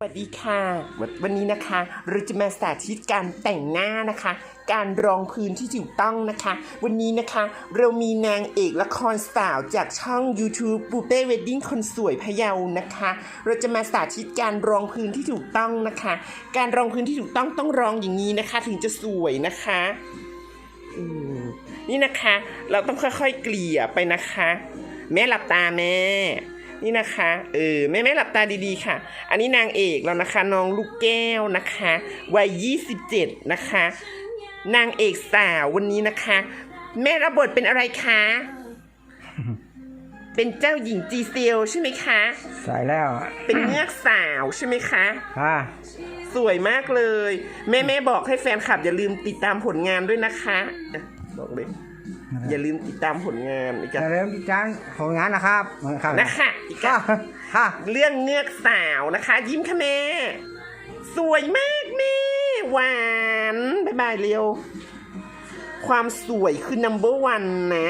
สวัสดีค่ะ วันนี้นะคะเราจะมาสาธิตการแต่งหน้านะคะ การรองพื้นที่ถูกต้องนะคะ วันนี้นะคะเรามีนางเอกละครสาวจากช่อง YouTube ปูเป้เวดดิ้งคนสวยพะเยานะคะ เราจะมาสาธิตการรองพื้นที่ถูกต้องนะคะ การรองพื้นที่ถูกต้องต้องรองอย่างนี้นะคะ ถึงจะสวยนะคะนี่นะคะ เราต้องค่อยๆเกลี่ยไปนะคะ แม่หลับตาแม่ นี่นะคะเออแม่แม่หลับตาดีๆค่ะ อันนี้นางเอกแล้วนะคะน้องลูกแก้วนะคะวัย27 นะคะ นางเอกสาววันนี้นะคะ แม่รับบทเป็นอะไรคะ เป็นเจ้าหญิงจีเซลใช่ไหมคะใส่แล้วเป็นเงือกสาวใช่ไหมคะอ่าสวยมากเลย แม่แม่บอกให้แฟนคลับอย่าลืมติดตามผลงานด้วยนะคะอะบอกเลย อย่าลืมติดตามผลงานอีกจะอะเริ่มที่จ้างของงานนะครับครับนะคะอีกค่ะอะค่ะ เรื่องเงือกสาวนะคะ ยิ้มค่ะแม่สวยมากแม่หวานบายบายเร็ว ความสวยคือ number one นะ